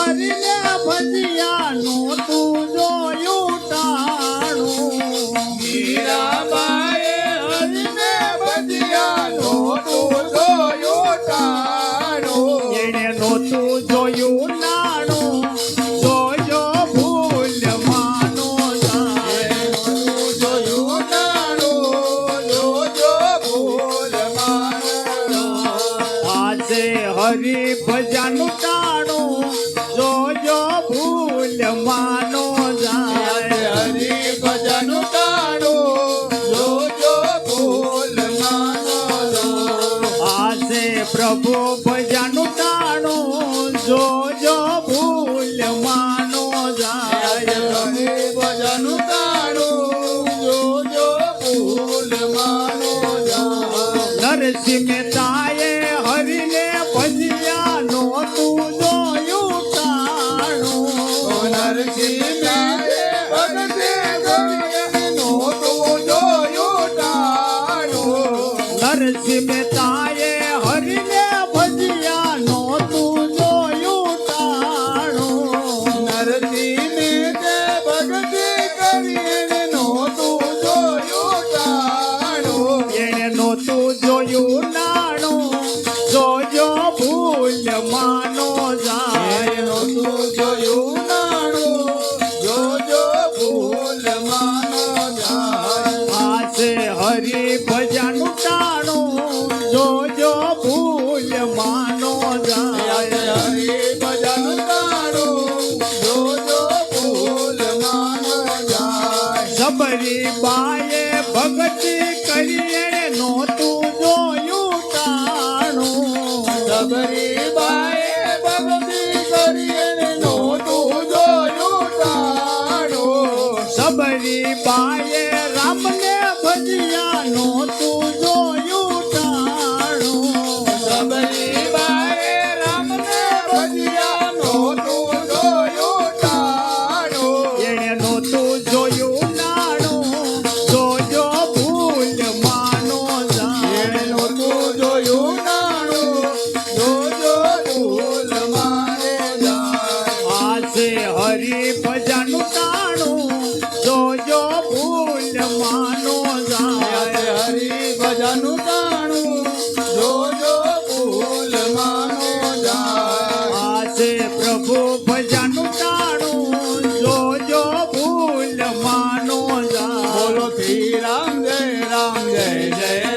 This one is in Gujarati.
હરીને ભજીયાનું તું જોયું ટાણું મીરાબાઈએ હરીને ભજીયાનો તું જોયો ટાણો. એણે નહોતું જોયું નાણું જાય ટાણો, જોજો ભૂલ માનો. આજે હરી ભજાનું ભૂલ માનો જાય. હરી ભજન ટાણો, જોજો ભૂલ માનો. આજે પ્રભુ ભજાનું ટાણું જોજો ભૂલ માનો જાય. હરી ભજન ટાણો, જોજો ભૂલ માનો. નરસિંહ મહેતાએ હરીને ભજિયાનો નરસિંહ મહેતાએ તું જોયું હરીને ભજિયાનો તું જોયું ટાણું નરસિંહ મહેતે ભગતે કરીને જોયું ટાણો. એણે નહોતું જોયું નાણું જોજો ભૂલ માનો જાય નહોતું જોયું સબરી બાએ ભગતિ કરી એણે નહોતું જોયું ટાણું સબરીબાઈએ હરી ભજન તાણું જોજો ભૂલ માનો જાય. હરી ભજન તાણું જોજો ભૂલ માનો જાય. આજે પ્રભુ ભજન તાણું જોજો ભૂલ માનો જાય. બોલો શ્રી રામ જય રામ જય જય